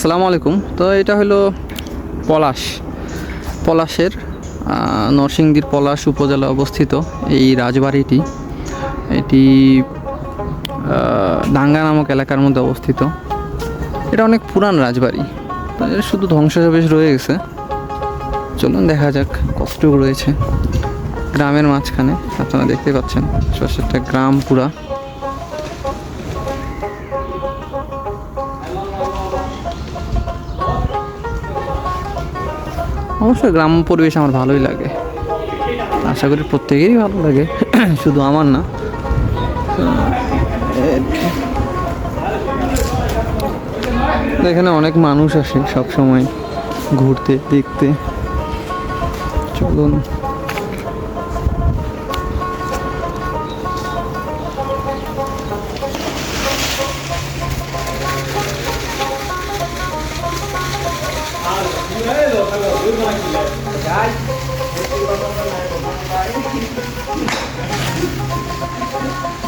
আসসালামু আলাইকুম। তো এটা হলো পলাশ। পলাশের নরসিংদীর পলাশ উপজেলা অবস্থিত এই রাজবাড়িটি। এটি ডাঙ্গা নামক এলাকার মধ্যে অবস্থিত। এটা অনেক পুরান রাজবাড়ি। শুধু ধ্বংসাবশেষ রয়ে গেছে। চলুন দেখা যাক কতটুকু রয়েছে। গ্রামের মাঝখানে, আপনারা দেখতে পাচ্ছেন একটা গ্রাম পুরা। অবশ্যই গ্রাম পরিবেশ আমার ভালোই লাগে। আশা করি প্রত্যেকেরই ভালো লাগে। শুধু আমার না। এখানে অনেক মানুষ আসে সব সময় ঘুরতে, দেখতে। চলুন।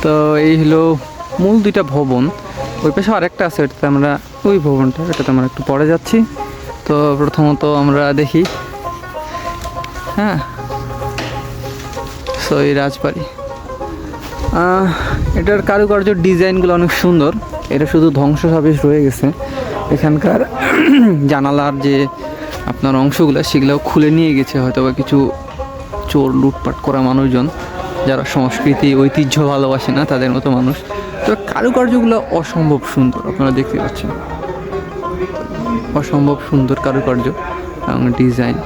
তো এই হলো মূল দুইটা ভবন। ওই পাশে আরেকটা আছে ওটাতে আমরা ওই ভবনটা, এটাতে আমরা একটু পরে যাচ্ছি। তো প্রথমত আমরা দেখি হ্যাঁ সো এই রাজবাড়ি। এটার কারুকার্য ডিজাইনগুলো অনেক সুন্দর। এটা শুধু ধ্বংসাবশেষ রয়ে গেছে। এখানকার জানালার যে আপনার অংশগুলো, সেগুলো খুলে নিয়ে গেছে হয়তো বা কিছু চোর, লুটপাট করা মানুষজন। যারা সংস্কৃতি, ঐতিহ্য ভালোবাসে না, তাদের মতো মানুষ। তো কারুকার্যগুলো অসম্ভব সুন্দর, আপনারা দেখতে পাচ্ছেন। অসম্ভব সুন্দর কারুকার্য এবং ডিজাইন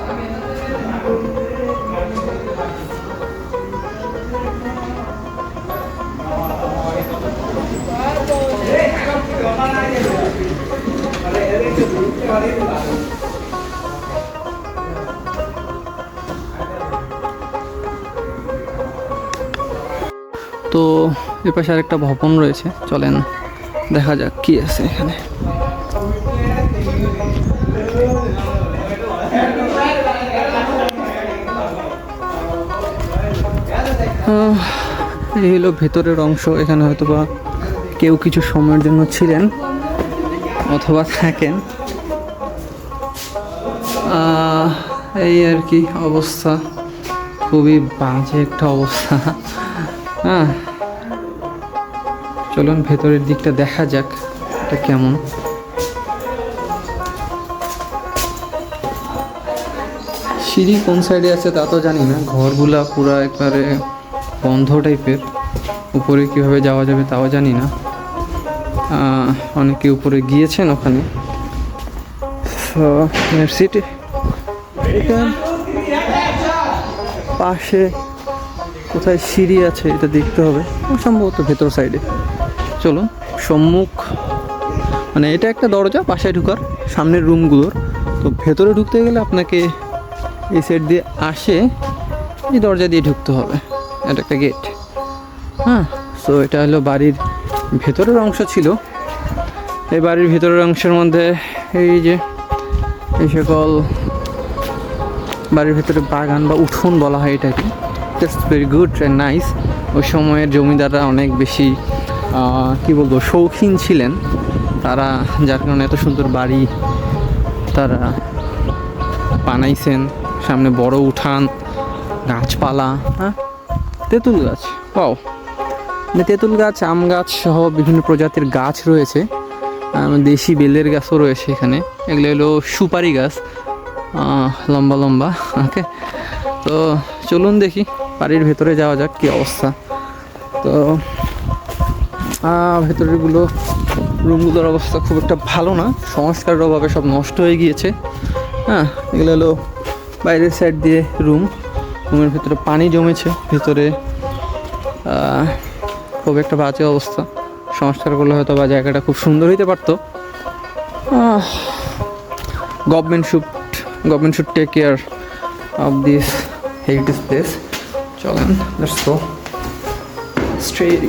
এর পাশে আরেকটা ভবন রয়েছে। চলেন দেখা যাক কি আছে এখানে। এই হলো ভেতরের অংশ। এখানে হয়তো বা কেউ কিছু সময়ের জন্য ছিলেন অথবা থাকেন। এই আর কি অবস্থা। খুবই বাজে একটা অবস্থা। হ্যাঁ চলুন ভেতরের দিকটা দেখা যাক, এটা কেমন। সিঁড়ি কোন সাইডে আছে তা তো জানি না, ঘরগুলা পুরো একবারে বন্ধ টাইপের। উপরে কীভাবে যাওয়া যাবে তাও জানি না। অনেকে উপরে গিয়েছেন ওখানে। পাশে কোথায় সিঁড়ি আছে এটা দেখতে হবে। সম্ভবত ভেতর সাইডে। চলুন, সম্মুখ মানে এটা একটা দরজা, পাশে ঢুকার, সামনের রুমগুলোর। তো ভেতরে ঢুকতে গেলে আপনাকে এই সাইড দিয়ে আসে, এই দরজা দিয়ে ঢুকতে হবে এটা একটা গেট হ্যাঁ সো এটা হলো বাড়ির ভেতরের অংশ ছিল। এই বাড়ির ভেতরের অংশের মধ্যে এই যে, এই সকল বাড়ির ভেতরে বাগান বা উঠোন বলা হয় এটাকে। Just very good and nice ওই সময়ের জমিদাররা অনেক বেশি কি বলব, শৌখিন ছিলেন। তারা, যার কারণে এত সুন্দর বাড়ি তারা বানাইছেন। সামনে বড় উঠান, গাছপালা হ্যাঁ? তেঁতুল গাছ, পাও। মানে তেঁতুল গাছ, আম গাছ সহ বিভিন্ন প্রজাতির গাছ রয়েছে। দেশি বেলের গাছও রয়েছে এখানে। এগুলো হলো সুপারি গাছ। লম্বা লম্বা, ওকে? তো চলুন দেখি, বাড়ির ভেতরে যাওয়া যাক কী অবস্থা। তো ভেতরেরগুলো রুমগুলোর অবস্থা খুব একটা ভালো না। সংস্কারের অভাবে সব নষ্ট হয়ে গিয়েছে। হ্যাঁ এগুলো হলো বাইরের সাইড দিয়ে রুম রুমের ভিতরে পানি জমেছে, ভিতরে খুব একটা বাজে অবস্থা। সংস্কার করলে হয়তো বা জায়গাটা খুব সুন্দর হইতে পারতো। Government should government should take care of this heritage place চলেন গো স্ট্রেট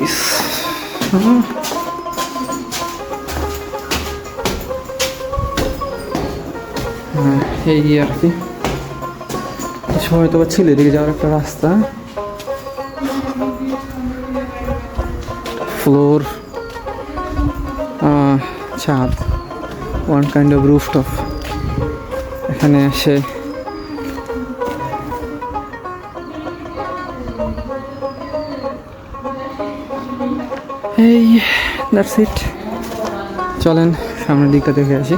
হ্যাঁ এই আর কি। সময় তো ছিল এদিকে যাওয়ার একটা রাস্তা। ফ্লোর ছাদ one kind of rooftop এখানে এসে এই দ্যাটস ইট চলেন, সামনের দিকটা দেখে আসি।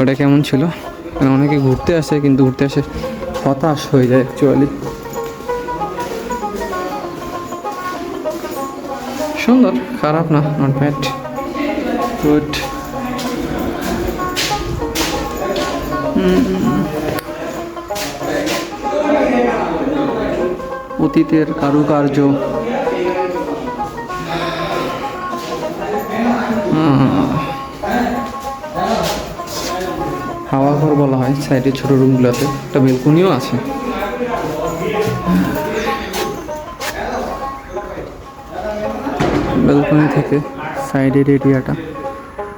ওটা কেমন ছিল? মানে অনেকে ঘুরতে আসে, কিন্তু ঘুরতে আসে হতাশ হয়ে যায় অ্যাকচুয়ালি সুন্দর, খারাপ না নট ব্যাড গুড অতীতের কারুকার্য। হাওয়া ঘর বলা হয়, সাইডে ছোট রুমগুলোতে। একটা বেলকনিও আছে। বেলকনি থেকে সাইডের এরিয়াটা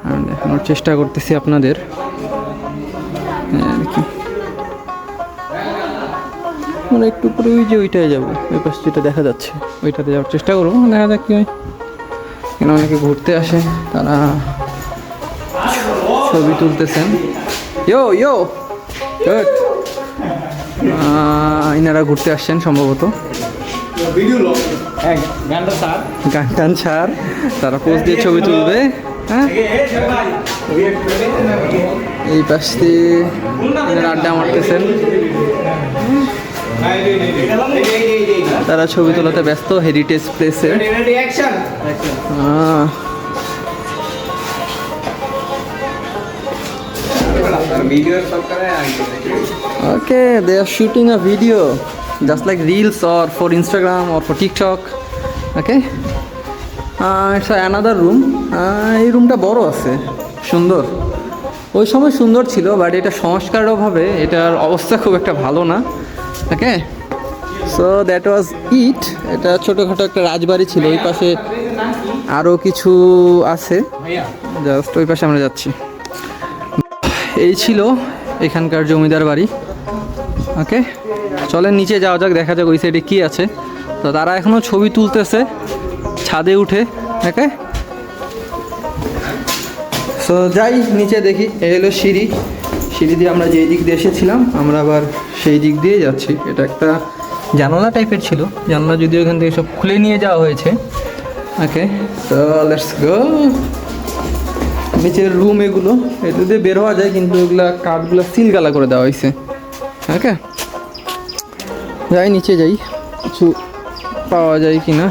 আমি দেখানোর চেষ্টা করতেছি আপনাদের। কি আমরা একটু পরে ওই যে ওইটায় যাব, ওই পাশে যেটা দেখা যাচ্ছে, ওইটাতে যাওয়ার চেষ্টা করব। দেখা যাক কি হয়। এখানে অনেকে ঘুরতে আসে? তারা ছবি তুলতেছেন। ইয়ো ইয়ো! ইনারা ঘুরতে আসছেন সম্ভবত। গান টান ছাড় তারা পোজ দিয়ে ছবি তুলবে। হ্যাঁ? এই পাশ দিয়ে আড্ডা মারতেছেন। তারা ছবি তোলাতে ব্যস্ত হেরিটেজ প্লেসে okay they are shooting a video just like reels or for Instagram or for TikTok okay it's another room এই রুমটা বড় আছে সুন্দর। ওই সময় সুন্দর ছিল বাট এটা সংস্কারওভাবে এটার অবস্থা খুব একটা ভালো না। ওকে সো দ্যাট ওয়াজ ইট এটা ছোটোখাটো একটা রাজবাড়ি ছিল, ওই পাশে আরও কিছু আছে। জাস্ট ওই পাশে আমরা যাচ্ছি। এই ছিল এখানকার জমিদার বাড়ি। ওকে চলেন নিচে যাওয়া যাক, দেখা যাক ওই সাইডে কী আছে। তো তারা এখনও ছবি তুলতেছে, ছাদে উঠে। ওকে সো যাই, নিচে দেখি, এই হলো সিঁড়ি। সিঁড়ি দিয়ে আমরা যেই দিক দিয়ে এসেছিলাম, আমরা আবার সেই দিক দিয়ে যাচ্ছি। এটা একটা জানালা টাইপের ছিল। জানলা যদিও এখান থেকে সব খুলে নিয়ে যাওয়া হয়েছে। ওকে, তো লেটস গো নিচের রুম এগুলো, এতে দিয়ে বের হওয়া যায়, কিন্তু এগুলা কাঠগুলো সিল গালা করে দেওয়া হয়েছে। ওকে, যাই, নিচে যাই। কিছু পাওয়া যায় কি না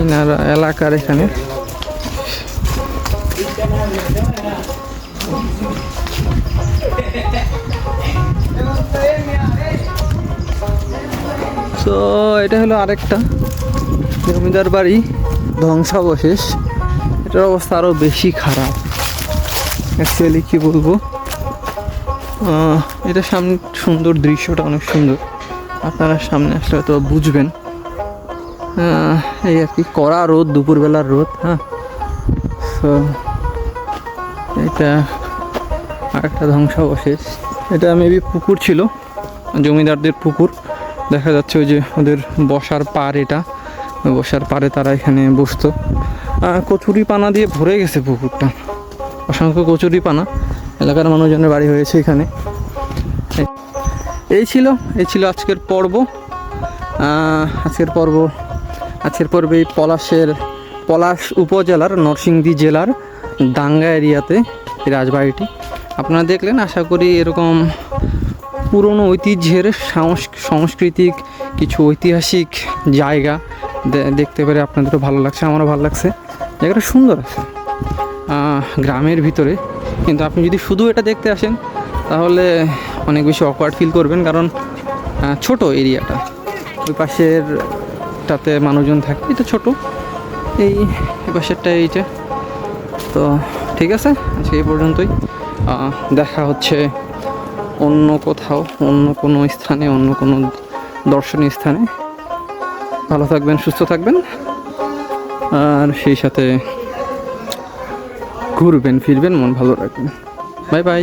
এনারা এলাকার এখানে। তো এটা হলো আরেকটা। জমিদার বাড়ি, ধ্বংসাবশেষ। এটার অবস্থা আরও বেশি খারাপ। অ্যাকচুয়ালি কি বলব? এটা সামনে সুন্দর দৃশ্যটা অনেক সুন্দর। আপনারা সামনে আসলে তো বুঝবেন। এই আর কি, কড়া রোদ, দুপুরবেলার রোদ হ্যাঁ। এটা আরেকটা ধ্বংসাবশেষ। এটা মেবি পুকুর ছিল, জমিদারদের পুকুর। দেখা যাচ্ছে ওই যে ওদের বসার পার এটা। বসার পারে তারা এখানে বসতো। কচুরি পানা দিয়ে ভরে গেছে পুকুরটা। অসংখ্য কচুরি পানা। এলাকার মানুষজনের বাড়ি হয়েছে এখানে। এই- ছিল, এই ছিল আজকের পর্ব। আজকের পর্ব, আজকের পর্বে এই পলাশের, পলাশ উপজেলার, নরসিংদী জেলার দাঙ্গা এরিয়াতে রাজবাড়িটি। আপনারা দেখলেন, আশা করি এরকম পুরনো ঐতিহ্যের সংস- সাংস্কৃতিক কিছু ঐতিহাসিক জায়গা দেখতে পেরে আপনাদেরও ভালো লাগছে, আমারও ভালো লাগছে। জায়গাটা সুন্দর আছে। গ্রামের ভিতরে। কিন্তু আপনি যদি শুধু এটা দেখতে আসেন, তাহলে অনেক বেশি অকওয়ার্ড ফিল করবেন, কারণ ছোট এরিয়াটা। ওই পাশের টাতে মানুষজন থাকে, এটা ছোট। এই পাশেরটা এইটা। তো ঠিক আছে, আজকে এই পর্যন্তই। দেখা হচ্ছে অন্য কোথাও, অন্য কোনো স্থানে, অন্য কোনো দর্শনীয় স্থানে। ভালো থাকবেন, সুস্থ থাকবেন। আর সেই সাথে ঘুরবেন, ফিরবেন, মন ভালো রাখবেন। Bye bye.